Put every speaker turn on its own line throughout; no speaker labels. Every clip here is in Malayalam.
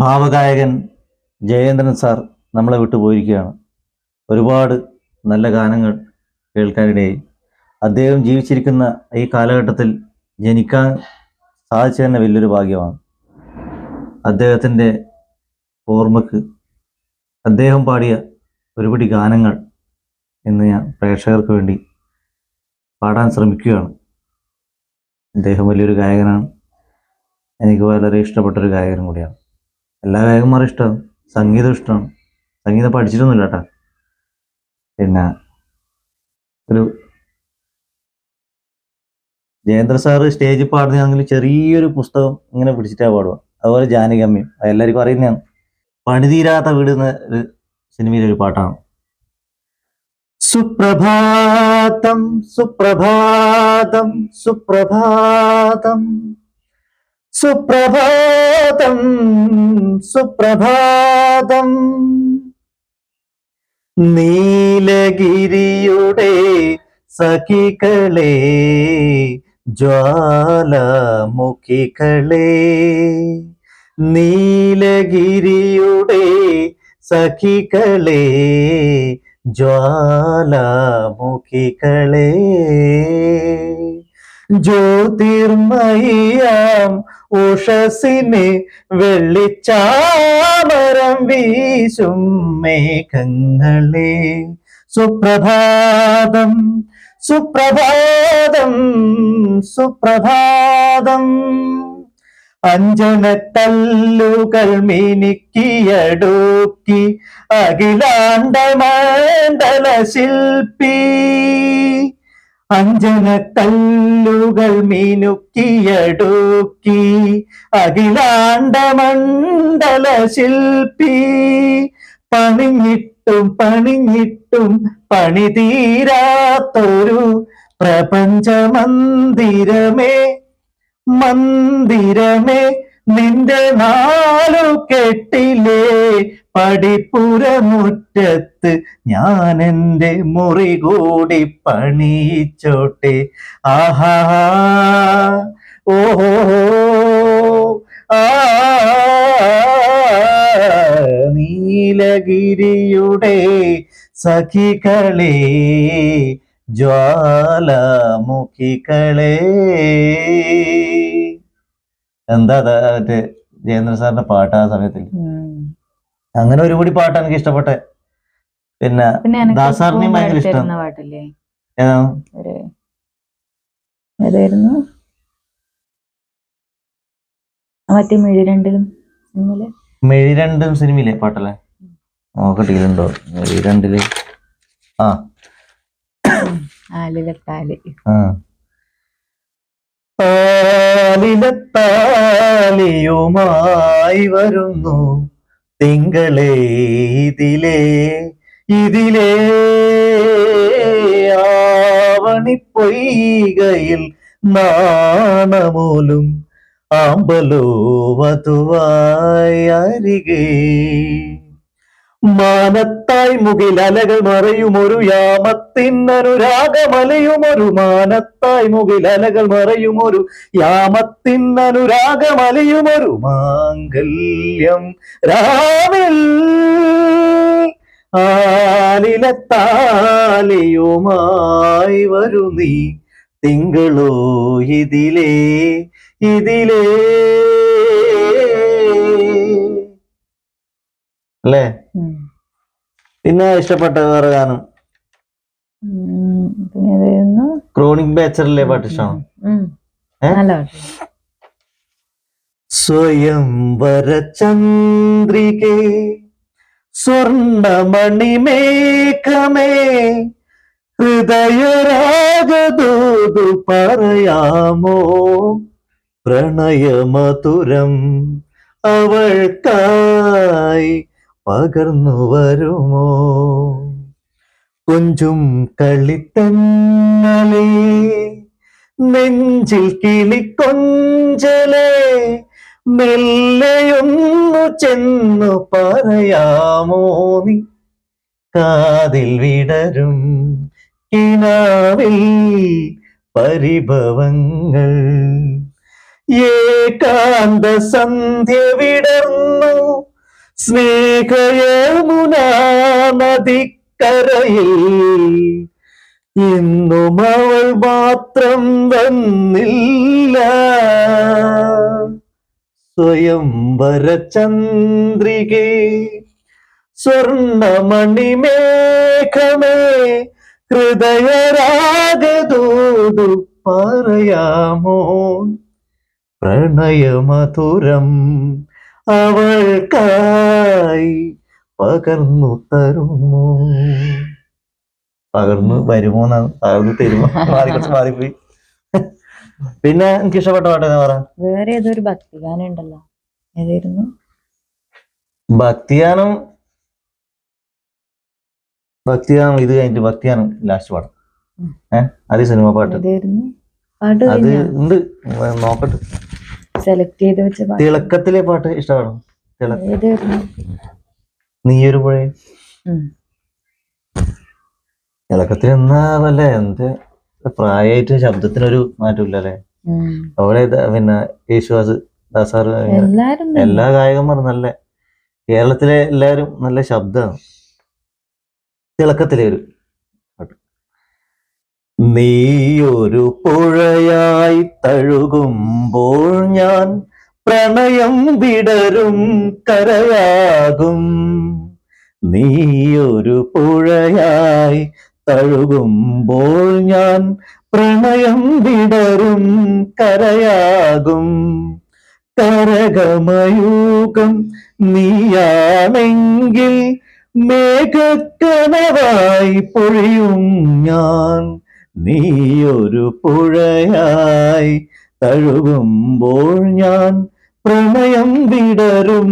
ഭാവഗായകൻ ജയേന്ദ്രൻ സാർ നമ്മളെ വിട്ടു പോയിരിക്കുകയാണ്. ഒരുപാട് നല്ല ഗാനങ്ങൾ കേൾക്കാനിടയായി. അദ്ദേഹം ജീവിച്ചിരിക്കുന്ന ഈ കാലഘട്ടത്തിൽ ജനിക്കാൻ സാധിച്ചു തന്നെ വലിയൊരു ഭാഗ്യമാണ്. അദ്ദേഹത്തിന്റെ ഓർമ്മക്ക് അദ്ദേഹം പാടിയ ഒരുപിടി ഗാനങ്ങൾ ഇന്ന് ഞാൻ പ്രേക്ഷകർക്ക് വേണ്ടി പാടാൻ ശ്രമിക്കുകയാണ്. അദ്ദേഹം വലിയൊരു ഗായകനാണ്. എനിക്ക് വളരെ ഇഷ്ടപ്പെട്ടൊരു ഗായകനും കൂടിയാണ്. എല്ലാ ഗായകന്മാരും ഇഷ്ടമാണ് സംഗീതം ഇഷ്ടമാണ് സംഗീതം പഠിച്ചിട്ടൊന്നുമില്ല കേട്ടാ പിന്നെ ഒരു ജയേന്ദ്ര സാറ് സ്റ്റേജിൽ പാടുന്നതാണെങ്കിൽ ചെറിയൊരു പുസ്തകം ഇങ്ങനെ പിടിച്ചിട്ടാണ് പാടുക. അതുപോലെ ജാനകമ്യം. അത് എല്ലാവർക്കും അറിയുന്നതാണ് പണിതീരാത്ത വീട് എന്ന ഒരു സിനിമയിലെ ഒരു പാട്ടാണ്. സുപ്രഭാതം സുപ്രഭാതം സുപ്രഭാതം. സുപ്രഭാതം സുപ്രഭാതം. നീലഗിരിയുടെ സഖികളെ ജ്വാലമുഖികളെ. നീലഗിരിയുടെ സഖികളെ ജ്വാലമുഖികളെ. ജ്യോതിർമയാം ഉഷസിന് വെള്ളിച്ചാമരം വീശും മേഘങ്ങളെ. സുപ്രഭാതം സുപ്രഭാതം സുപ്രഭാതം. അഞ്ജനത്തല്ലുകൾ മിനുക്കിയടുക്കി അഖിലാണ്ട മണ്ഡല ശില്പി അഞ്ജനത്തല്ലുകൾ മിനുക്കിയടുക്കി അഖിലാണ്ട മണ്ഡല ശില്പി. പണിഞ്ഞിട്ടും പണിഞ്ഞിട്ടും പണി തീരാത്തൊരു പ്രപഞ്ച മന്ദിരമേ മന്ദിരമേ നിന്റെ നാലു കെട്ടിലെ പടിപ്പുരമുറ്റത്ത് ഞാൻ എന്റെ മുറി കൂടി പണിയിച്ചോട്ടെ. ആഹാ. ഓഹോ നീലഗിരിയുടെ സഖികളെ ജ്വാലമുഖികളെ. എന്താ മറ്റേ ജയേന്ദ്ര സാറിന്റെ പാട്ട് ആ സമയത്തിൽ അങ്ങനെ ഒരുപാട് പാട്ട് എനിക്ക് ഇഷ്ടപ്പെട്ടെ. പിന്നെ ദാസാറിനെയും ഭയങ്കര ഇഷ്ടം.
പാട്ടില്ലേ?
ഏതാ?
ഒരു ഏതായിരുന്നു? മറ്റേ മിഴി രണ്ടിലും സിനിമയിൽ?
മെഴി രണ്ടും സിനിമയിലെ പാട്ടല്ലേ? നോക്കട്ടില്ലുണ്ടോ മെഴി രണ്ടിൽ. ആ.
ആലിലത്താലി.
ആ. താലിലത്താലിയുമായി വരുന്നു. തിങ്കളേ ഇതിലേ ഇതിലേ ആവണിപ്പൊയ്കയിൽ നാണമൂലും ആമ്പലോ വധുവായി അരികേ മാനത്തായി മുകിലലകൾ മറയുമൊരു യാമത്തിനനുരാഗമലയുമൊരു മാനത്തായി മുകിലലകൾ മറയുമൊരു യാമത്തിനനുരാഗമലയുമൊരു മാംഗല്യം രാവിൽ ആലിലത്താലിയുമായി വരു നീ തിങ്കളോ ഇതിലേ ഇതിലേ. അല്ലേ. പിന്നെ ഇഷ്ടപ്പെട്ട വേറെ ഗാനം? ക്രോണിക് ബാച്ചറിലെ പാട്ട് ഇഷ്ടമാണ്?
സ്വയം വരചന്ദ്രിക
സ്വർണമണിമേഖമേ ചന്ദ്രികേ സ്വർണമണിമേഘമേ ഹൃദയരാഗദൂതു പറയാമോ? പ്രണയമധുരം അവൾക്കായി പകർന്നു വരുമോ? കൊഞ്ചും കളിത്തന്നലേ നെഞ്ചിൽ കിളിക്കൊഞ്ചലേ മെല്ലയൊന്നു ചെന്നു പറയാമോ നീ? കാതിൽ വിടരും കിനാവിൽ പരിഭവങ്ങൾ. ഏകാന്ത സന്ധ്യ വിടർന്നു സ്നേഹയമുനാ ഇന്നും അവൾ മാത്രം വന്നില്ല. സ്വയം വരചന്ദ്രികെ സ്വർണമണിമേഘമേ ഹൃദയരാഗദൂതു പറയാമോ? പ്രണയമധുരം അവൾക്കായി പകർന്നു തരുമോ? പകർന്നു വരുമോ എന്നാണ് പകർന്നു തരുമോ? മാറി കുറച്ച് മാറിപ്പോയി. പിന്നെ എനിക്ക് ഇഷ്ടപ്പെട്ട പാട്ട് എന്താ പറയാ?
വേറെ ഏതൊരു ഭക്തിഗാനം ഉണ്ടല്ലോ. ഏതായിരുന്നു?
ഭക്തിഗാനം ഭക്തിഗാനം ഇത് കഴിഞ്ഞിട്ട് ഭക്തിഗാനം ലാസ്റ്റ്
പാട്ട്.
ഏഹ് അതേ സിനിമ പാട്ട്. അത് ഉണ്ട്. നോക്കട്ടെ.
സെലക്ട് ചെയ്ത് വെച്ച പാട്ട്.
തിളക്കത്തിലെ പാട്ട് ഇഷ്ടമാണ്? നീയൊരു പുഴ.
ഉം.
തിളക്കത്തിൽ എന്നാ വല്ല എന്ത്? പ്രായമായിട്ട് ശബ്ദത്തിനൊരു മാറ്റമില്ല അല്ലേ അവിടെ പിന്നെ യേശുദാസ്
ദാസാർ.
എല്ലാ ഗായകന്മാരും നല്ല കേരളത്തിലെ എല്ലാവരും നല്ല ശബ്ദമാണ്. തിളക്കത്തിലെ ഒരു നീയൊരു പുഴയായി തഴുകുമ്പോൾ ഞാൻ പ്രണയം വിടരും കരയാകും. നീയൊരു പുഴയായി തഴുകുമ്പോൾ ഞാൻ പ്രണയം വിടരും കരയാകും. കരകമയൂകം നീയാണെങ്കിൽ മേഘക്കനവായി പൊഴിയും ഞാൻ. നീയൊരു പുഴയായി തഴുകുമ്പോൾ ഞാൻ പ്രണയം വിടരും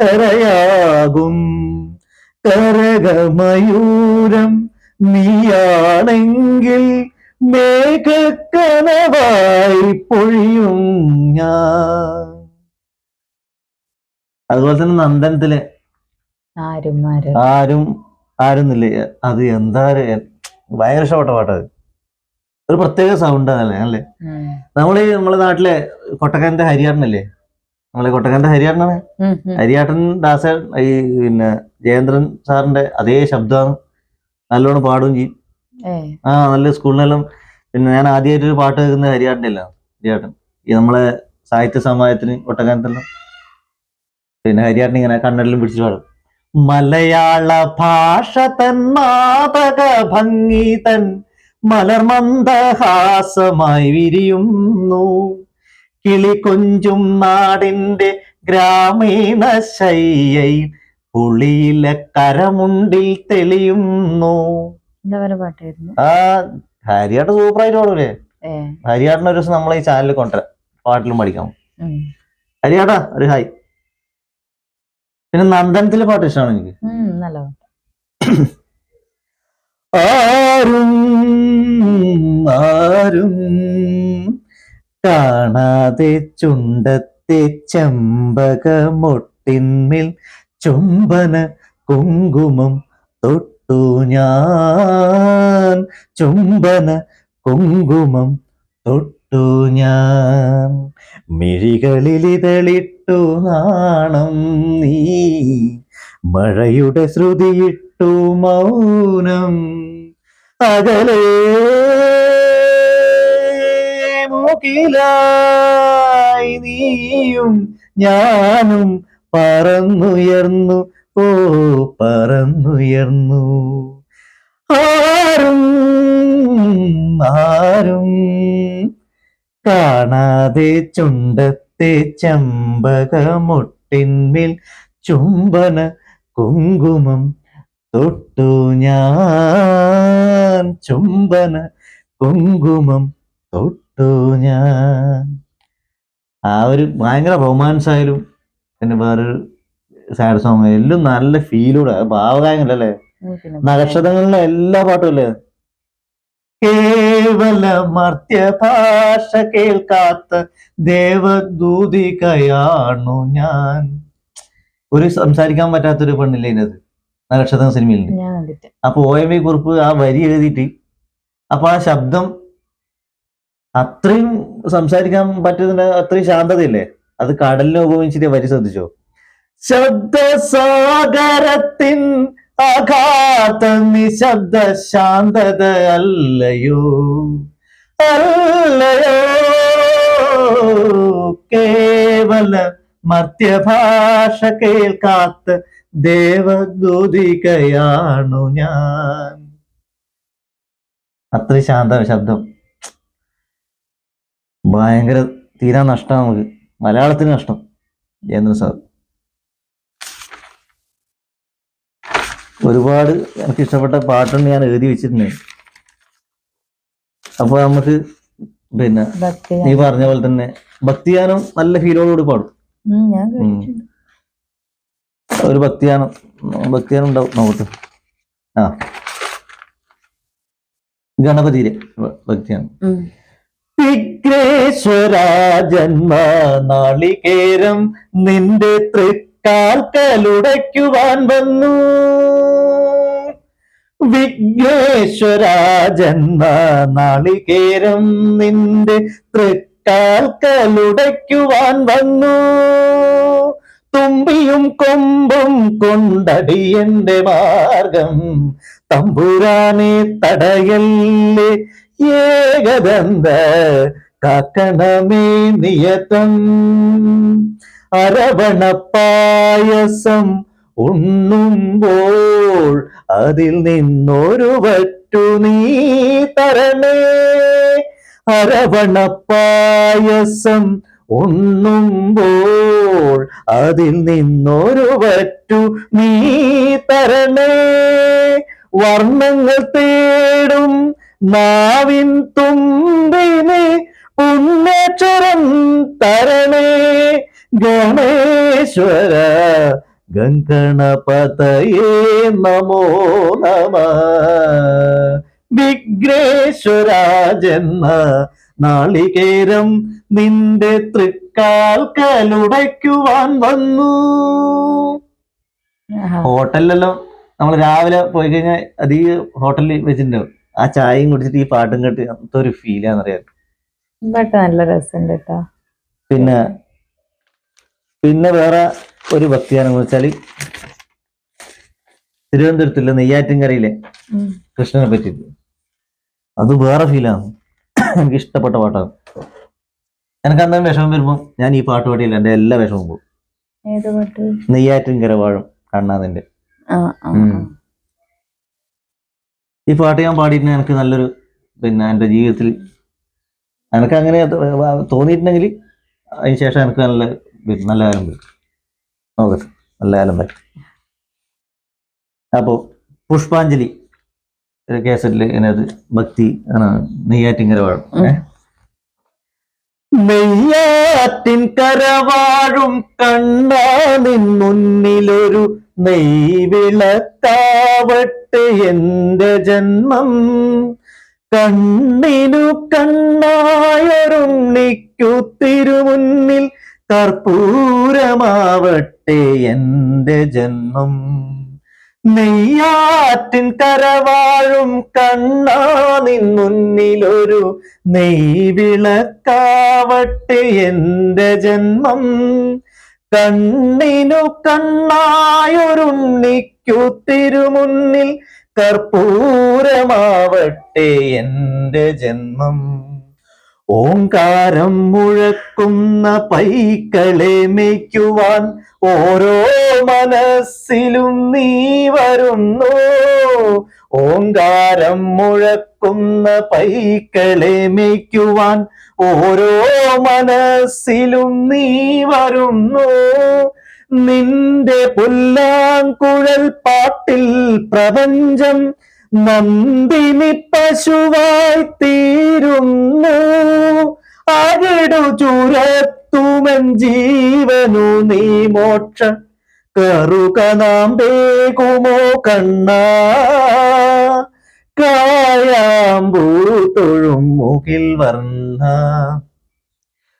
കരയാകും. കരകമയൂരം നീയാണെങ്കിൽ മേഘക്കനവായി പൊഴിയും ഞാൻ. അതുപോലെ തന്നെ നന്ദനത്തിലെ
ആരും ആരും.
ആരും ആരുന്നില്ലേ? അത് എന്താ ഭയങ്കര ഇഷ്ടപ്പെട്ട പാട്ടത് ഒരു പ്രത്യേക സൗണ്ട് അല്ലേ അല്ലേ?
നമ്മൾ
നമ്മളീ നമ്മളെ നാട്ടിലെ കൊട്ടക്കാരന്റെ ഹരിയാട്ടനല്ലേ നമ്മളെ കൊട്ടക്കാരന്റെ ഹരിയാട്ടനാണ്. ഹരിയാട്ടൻ ദാസ ഈ പിന്നെ ജയേന്ദ്രൻ സാറിന്റെ അതേ ശബ്ദമാണ്. നല്ലോണം പാടുകയും ചെയ്യും. ആ നല്ല സ്കൂളിനെല്ലാം പിന്നെ ഞാൻ ആദ്യമായിട്ട് ഒരു പാട്ട് കേൾക്കുന്നത് ഹരിയാട്ടന്റെ അല്ല ഹരിയാട്ടൻ ഈ നമ്മളെ സാഹിത്യ സമാജത്തിന് ഒട്ടക്കാലത്തെല്ലാം പിന്നെ ഹരിയാട്ടൻ ഇങ്ങനെ കണ്ണടിലും പിടിച്ചു പാടും. മലയാള ഭാഷ തൻ മാതക ഭംഗി തൻ മലർമന്ദഹാസമായി വിരിയുന്നു. കിളി കൊഞ്ചും നാടിന്റെ ഗ്രാമീണ ശയ്യയിൽ പുളിയിലെ കരമുണ്ടിൽ തെളിയുന്നു. ആ ഹരിയാട്ട് സൂപ്പറായിട്ട് പാടൂലേ? ഹരിയാട്ടിന് ഒരു ദിവസം നമ്മളെ ഈ ചാനലിൽ കൊണ്ടുവരാം. പാട്ടിലും പഠിക്കാം. ഹരിയാട്ടാ ഒരു ഹായ് പിന്നെ നന്ദനത്തിലെ പാട്ട് ഇഷ്ടമാണ് എനിക്ക്
നല്ല.
ആരും ആരും കാണാതെ ചുണ്ടത്തെ ചെമ്പകമൊട്ടിന്മേൽ ചുംബന കുങ്കുമം തൊട്ടു ഞാൻ. ചുംബന കുങ്കുമം തൊട്ടു ഞാൻ. മിഴികളിലിതളിട്ടു നാണം നീ. മഴയുടെ ശ്രുതിയിട്ടു മൗനം അകലേ മൂക്കിലായി നീയും ഞാനും പറന്നുയർന്നു ഓ പറന്നുയർന്നു. ആരും ആരും കാണാതെ ചുണ്ടത്തെ ചമ്പകമൊട്ടിന്മേൽ ചുംബന കുങ്കുമം തൊട്ടു ഞാൻ ചുംബന കുങ്കുമം തൊട്ടു ഞാൻ. ആ ഒരു ഭയങ്കര റൊമാൻസ് ആയാലും പിന്നെ വേറൊരു സാഡ് സോങ് എല്ലാം നല്ല ഫീലൂടെ
ഭാവഗായങ്ങളല്ലേ
നക്ഷത്രങ്ങളിലെ എല്ലാ പാട്ടും അല്ലേ? കേവല മർത്യഭാഷ കേൾക്കാത്ത ദേവദൂതികയാണു ഞാൻ. ഒരു സംസാരിക്കാൻ പറ്റാത്തൊരു പെണ്ണില്ലേ ഇതിനകത്ത് നക്ഷത്രം സിനിമയിലുണ്ട്.
ഞാൻ കണ്ടിട്ട്.
അപ്പൊ ഒ എം വി കുറിപ്പ് ആ വരി എഴുതിയിട്ട് അപ്പൊ ആ ശബ്ദം അത്രയും സംസാരിക്കാൻ പറ്റുന്ന അത്രയും ശാന്തതയില്ലേ? അത് കടലിനെ ഉപയോഗിച്ചിട്ട് വരി ശ്രദ്ധിച്ചോ? ശബ്ദസാഗരത്തിൻ അഘാത നിശബ്ദ ശാന്തത അല്ലയോ? അല്ലയോ? കേവല മർത്യഭാഷ കേൾക്കാത്ത ദേവദൂതികയാണു ഞാൻ. അത്ര ശാന്ത ശബ്ദം. ഭയങ്കര തീരാ നഷ്ടം നമുക്ക്. മലയാളത്തിന് നഷ്ടം. ജയേന്ദ്ര സാർ. ഒരുപാട് എനിക്ക് ഇഷ്ടപ്പെട്ട പാട്ടുണ്ട് ഞാൻ എഴുതി വെച്ചിട്ടുണ്ട്. അപ്പൊ നമുക്ക് പിന്നെ നീ പറഞ്ഞ പോലെ തന്നെ ഭക്തിയാനം നല്ല ഫീലോടുകൂടി പാടും. ഒരു ഭക്തിയാണ് ഭക്തിയാണ് ഉണ്ടാവും നോക്കട്ടെ. ആ. ഗണപതിയിലെ
ഭക്തിയാണ്
വിഘ്നേശ്വര ജന്മ നാളികേരം നിന്റെ തൃക്കാൽക്കലുടയ്ക്കുവാൻ വന്നു. വിഘ്നേശ്വര ജന്മ നാളികേരം നിന്റെ തൃക്കാൽക്കലുടയ്ക്കുവാൻ വന്നു. തുമ്പിയും കൊമ്പും കൊണ്ടടിയന്റെ മാർഗം. തമ്പുരാനെ തടയല്ലേ ഏകദന്ത? കാക്കണമേ നിയതം. അരവണ പായസം ഉണ്ണുമ്പോൾ അതിൽ നിന്നൊരു വറ്റു നീ തരണേ. അരവണ പായസം ഉണ്ണുമ്പോൾ അതിൽ നിന്നൊരു വറ്റു നീ തരണേ. വർണങ്ങൾ തേടും നാവിൻ തുമ്പിനെ പുണ്യക്ഷരം തരണേ. ഗണേശ്വര ഗംഗണപതയേ നമോ നമ. വിഘ്നേശ്വര ജന്മ നാളികേരം നിന്റെ തൃക്കാൽക്കലുടയ്ക്കുവാൻ വന്നു. ഹോട്ടലിലല്ലോ നമ്മൾ രാവിലെ പോയി കഴിഞ്ഞാൽ ഈ ഹോട്ടലിൽ വെച്ചിട്ടുണ്ടാവും. ആ ചായയും കുടിച്ചിട്ട് ഈ പാട്ടും കേട്ട് എന്തൊരു ഫീലാന്നറിയാം
പാട്ട് നല്ല രസമുണ്ട് കേട്ടോ
പിന്നെ പിന്നെ വേറെ ഒരു ഭക്തിയാണെന്ന് വെച്ചാൽ തിരുവനന്തപുരത്തുള്ള നെയ്യാറ്റിൻകരയിലെ കൃഷ്ണനെ പറ്റിയിട്ട്. അത് വേറെ ഫീലാണ് എനിക്ക് ഇഷ്ടപ്പെട്ട പാട്ടാണ്. എനിക്ക് അന്നേരം വിഷമം വരുമ്പോൾ ഞാൻ ഈ പാട്ട് പാടിയില്ല എന്റെ എല്ലാ വിഷമവും പോകും.
ഏത് പാട്ട്?
നെയ്യാറ്റിൻകര വാഴും
കണ്ണാതിന്റെ.
ഈ പാട്ട് ഞാൻ പാടിയിട്ട് എനിക്ക് നല്ലൊരു പിന്നെ എന്റെ ജീവിതത്തിൽ എനിക്ക് അങ്ങനെ തോന്നിയിട്ടുണ്ടെങ്കിൽ അതിന് ശേഷം എനിക്ക് നല്ല നല്ല കാലം വരും. നോക്കട്ടെ നല്ല കാലം വരും. അപ്പോൾ പുഷ്പാഞ്ജലി. ഒരു കേസറ്റിൽ ഇതിനകത്ത് ഭക്തി ആണ് നെയ്യാറ്റിൻകര വാഴും. നെയ്യാറ്റിൻ കരവാഴും കണ്ണാ നിന്നുന്നിലൊരു നെയ്വിളത്താവട്ടെ എന്റെ ജന്മം. കണ്ണിനു കണ്ണായൊരുണ്ണിക്കു തിരുമുന്നിൽ കർപ്പൂരമാവട്ടെ എന്റെ ജന്മം. നെയ്യാറ്റിൻ കരവാഴും കണ്ണാ നിന്നുന്നിലൊരു നെയ്വിളക്കാവട്ടെ എന്റെ ജന്മം. കണ്ണിനു കണ്ണായൊരുണ്ണിക്കു തിരുമുന്നിൽ കർപ്പൂരമാവട്ടെ എന്റെ ജന്മം. ഓങ്കാരം മുഴക്കുന്ന പൈക്കളെ മേയ്ക്കുവാൻ ഓരോ മനസ്സിലും നീ വരുന്നു. ഓങ്കാരം മുഴക്കുന്ന പൈക്കളെ മേയ്ക്കുവാൻ ഓരോ മനസ്സിലും നീ വരുന്നു. നിന്റെ പുല്ലാങ്കുഴൽ പാട്ടിൽ പ്രപഞ്ചം നന്ദിനി പശുവായി തീരുന്നു. അകിടു ചുരത്തുമൻ ജീവനു നീ മോക്ഷ. കറുക നാം വേകുമോ കണ്ണ. കായാമ്പൂ തൊഴും മുകിൽ വർണ.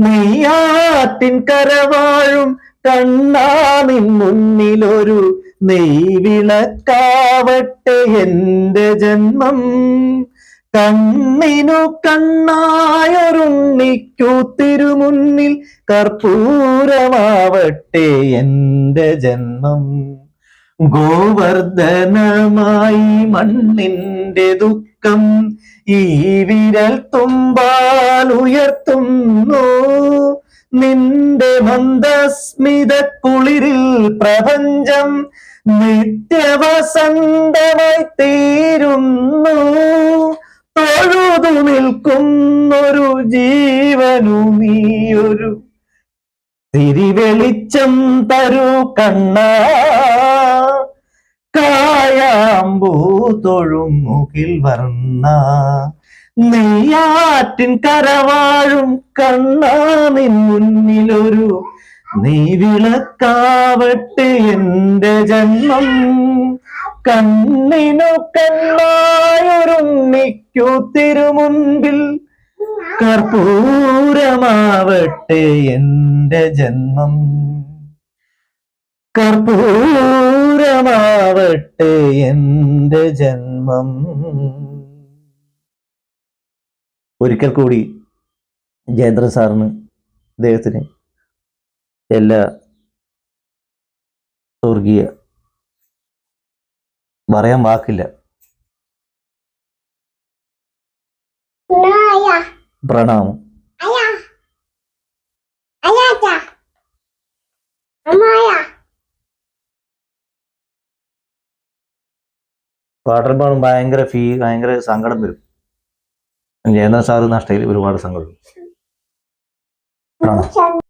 നീയാത്തിൻ കരവാഴും കണ്ണാ. നിൻ മുന്നിലൊരു നെയ്വിളക്കാവട്ടെ എന്റെ ജന്മം. കണ്ണിനു കണ്ണായൊരുണ്ണിക്കു തിരുമുന്നിൽ കർപ്പൂരമാവട്ടെ എന്റെ ജന്മം. ഗോവർദ്ധനമായി മണ്ണിന്റെ ദുഃഖം ഈ വിരൽ തുമ്പാൽ ഉയർത്തുന്നു. നിന്റെ മന്ദസ്മിത കുളിരിൽ പ്രപഞ്ചം നിത്യവസന്തമായി തീരുന്നു. തൊഴുതു നിൽക്കുന്നൊരു ജീവനു നീയൊരു തിരിവെളിച്ചം തരു കണ്ണ. കായാമ്പൂ തൊഴും മുകിൽ വർണ. നെയ്യാറ്റിൻ കരവാഴും കണ്ണ നിൻ മുന്നിലൊരു നീ വിളക്കാവട്ടെ എന്റെ ജന്മം. കണ്ണിനു കണ്ണായൊരുണ്ണിക്കു തിരുമുമ്പിൽ കർപ്പൂരമാവട്ടെ എന്റെ ജന്മം. കർപ്പൂരമാവട്ടെ എന്റെ ജന്മം. ഒരിക്കൽ കൂടി ജയേന്ദ്രൻ സാറിന് അദ്ദേഹത്തിന് എല്ലാ സ്വർഗീയ പറയാൻ വാക്കില്ല. പ്രണാമം. പാടുമ്പോൾ ഭയങ്കര ഫീ ഭയങ്കര സങ്കടം വരും. ജയേന്ദ്രൻ സാറ് നഷ്ടയിൽ ഒരുപാട് സങ്കടം പ്രണാമം.